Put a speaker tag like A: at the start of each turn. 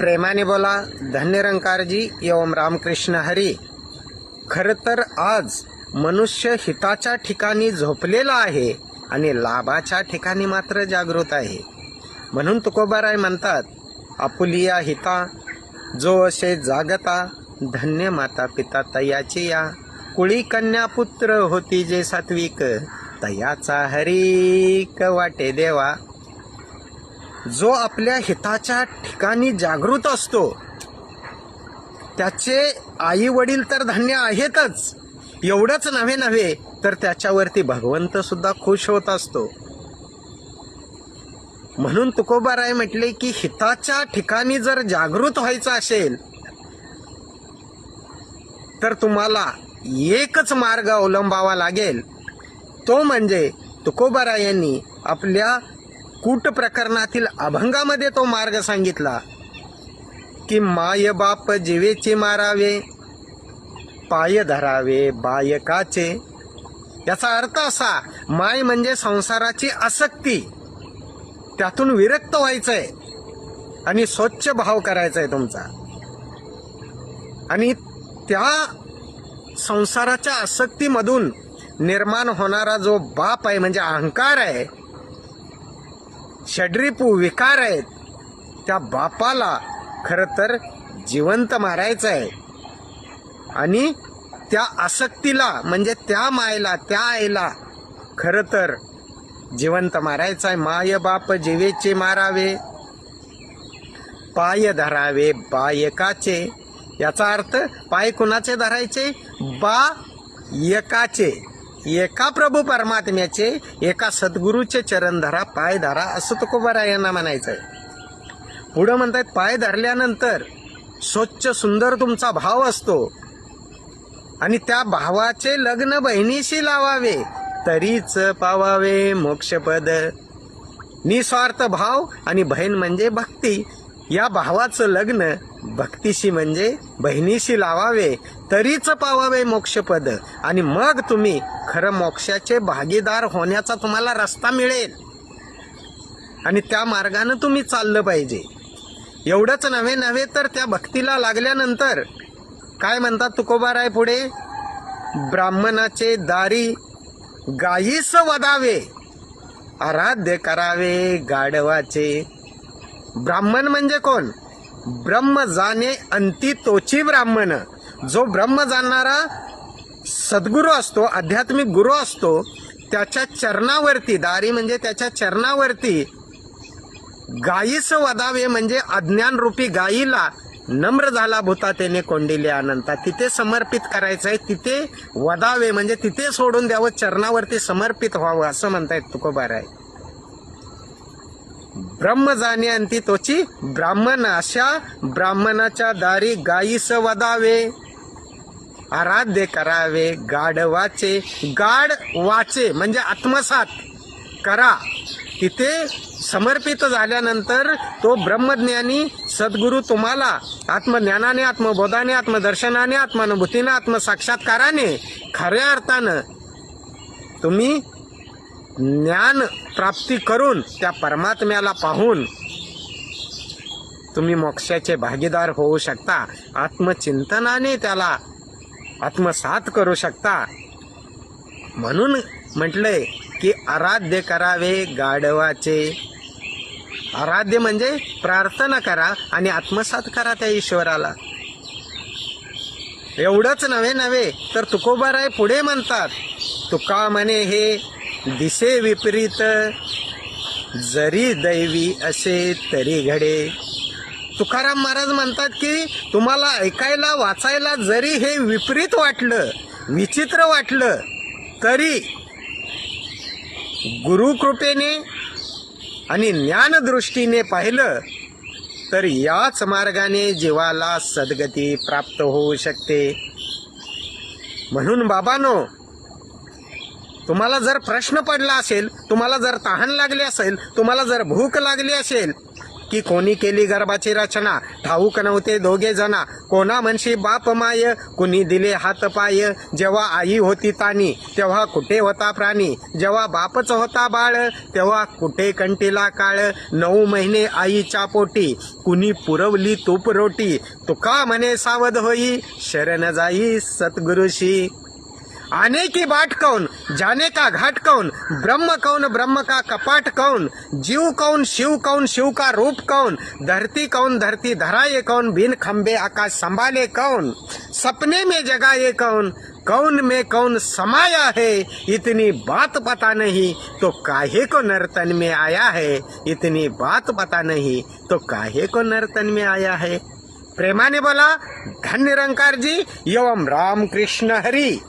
A: प्रेमाने बोला धन्यरंकारजी एवं रामकृष्ण हरी. खरं तर आज मनुष्य हिताच्या ठिकाणी झोपलेला आहे आणि लाभाच्या ठिकाणी मात्र जागृत आहे. म्हणून तुकोबाराय म्हणतात आपुलिया हिता जो असे जागता धन्य माता पिता तयाची या. कुळी कन्या पुत्र होती जे सात्विक तयाचा हरिक वाटे देवा. जो आपल्या हिताच्या ठिकाणी जागृत असतो त्याचे आई वडील तर धान्य आहेतच. एवढंच नव्हे नव्हे तर त्याच्यावरती भगवंत सुद्धा खुश होत असतो. म्हणून तुकोबाराय म्हटले की हिताच्या ठिकाणी जर जागृत व्हायचं असेल तर तुम्हाला एकच मार्ग अवलंबावा लागेल. तो म्हणजे तुकोबारायांनी आपल्या कूट प्रकरणातील अभंगामध्ये तो मार्ग सांगितला की माय बाप जीवेचे मारावे पाय धरावे बायकाचे याचा अर्थ असा माय म्हणजे संसाराची आसक्ती. त्यातून विरक्त व्हायचंय आणि स्वच्छ भाव करायचा आहे तुमचा. आणि त्या संसाराच्या आसक्तीमधून निर्माण होणारा जो बाप आहे म्हणजे अहंकार आहे षड्रिपू विकार आहेत. त्या बापाला खरं तर जिवंत मारायचं आहे. आणि त्या आसक्तीला म्हणजे त्या मायला त्या आईला खरं तर जिवंत मारायचं आहे. माय बाप जीवेचे मारावे पाय धरावे बायकाचे याचा अर्थ पाय कुणाचे धरायचे? बा एकाचे. एका प्रभू परमात्म्याचे एका सद्गुरूचे चरण धरा पाय धरा असं तुकोबारा यांना आहे पुढं म्हणतात पाय धरल्यानंतर स्वच्छ सुंदर तुमचा भाव असतो. आणि त्या भावाचे लग्न बहिणीशी लावावे तरीच पावावे मोक्षपद. निस्वार्थ भाव आणि बहीण म्हणजे भक्ती. या भावाचं लग्न भक्तीशी म्हणजे बहिणीशी लावावे तरीच पावावे मोक्षपद. आणि मग तुम्ही खरं मोक्षाचे भागीदार होण्याचा तुम्हाला रस्ता मिळेल. आणि त्या मार्गानं तुम्ही चाललं पाहिजे. एवढंच नव्हे नव्हे तर त्या भक्तीला लागल्यानंतर काय म्हणतात तुकोबाराय पुढे? ब्राह्मणाचे दारी गायीस वदावे आराध्य करावे गाढवाचे. ब्राह्मण म्हणजे कोण? ब्रह्म जाणे अंती तोची ब्राह्मण. जो ब्रह्म जाणणारा सद्गुरू असतो आध्यात्मिक गुरु असतो त्याच्या चरणावरती दारी म्हणजे त्याच्या चरणावरती गायीस वदावे म्हणजे अज्ञान रूपी गायीला नम्र झाला भूता त्याने कोंडिले अनंता तिथे समर्पित करायचं आहे तिथे वदावे म्हणजे तिथे सोडून द्यावं चरणावरती समर्पित व्हावं असं म्हणतायत तुकोबाराय. आहे ब्रह्म जाणे अंती तोची ब्राह्मण अशा ब्राह्मणाच्या दारी गायीस वदावे आराध्य करावे गाढवाचे गाढ वाचे म्हणजे आत्मसात करा. तिथे समर्पित झाल्यानंतर तो ब्रह्मज्ञानी सद्गुरू तुम्हाला आत्मज्ञानाने आत्मबोधाने आत्मदर्शनाने आत्मानुभूतीने आत्मसाक्षात्काराने खऱ्या अर्थानं तुम्ही ज्ञान प्राप्ती करून त्या परमात्म्याला पाहून तुम्ही मोक्षाचे भागीदार होऊ शकता. आत्मचिंतनाने त्याला आत्मसात करू शकता. म्हणून म्हटलंय की आराध्य करावे गाढवाचे. आराध्य म्हणजे प्रार्थना करा आणि आत्मसात करा त्या ईश्वराला. एवढंच नव्हे नव्हे तर तुकोबाराय पुढे म्हणतात तुका म्हणे हे दिसे विपरीत जरी दैवी असे तरी घडे. तुकाराम महाराज म्हणतात की तुम्हाला ऐकायला वाचायला जरी हे विपरीत वाटलं विचित्र वाटलं तरी गुरुकृपेने आणि ज्ञानदृष्टीने पाहिलं तर याच मार्गाने जीवाला सद्गती प्राप्त होऊ शकते. म्हणून बाबानो तुम्हाला जर प्रश्न पडला असेल तुम्हाला जर तहान लागली असेल तुम्हाला जर भूक लागली असेल की कोणी केली गर्भाची रचना ठाऊक नव्हते दोघे जना कोणा म्हणशी बाप माय कुणी दिले हात पाय जेव्हा आई होती तानी तेव्हा कुठे होता प्राणी जेव्हा बापच होता बाळ तेव्हा कुठे कंटीला काळ नऊ महिने आईच्या पोटी कुणी पुरवली तूप रोटी तुका म्हणे सावध होई शरण जाई सतगुरुशी आने की बाट कौन? जाने का घाट कौन? ब्रह्म कौन, ब्रह्म का कपाट कौन? जीव कौन, शिव कौन, शिव का रूप कौन? धरती कौन, धरती धराए कौन? बिन खम्बे आकाश संभाले कौन? सपने में जगाए कौन? कौन में कौन समाया है? इतनी बात पता नहीं तो काहे को नर्तन में आया है? इतनी बात पता नहीं तो काहे को नर्तन में आया है? प्रेमा ने बोला, धन्य निरंकार जी, एवं राम कृष्ण हरी।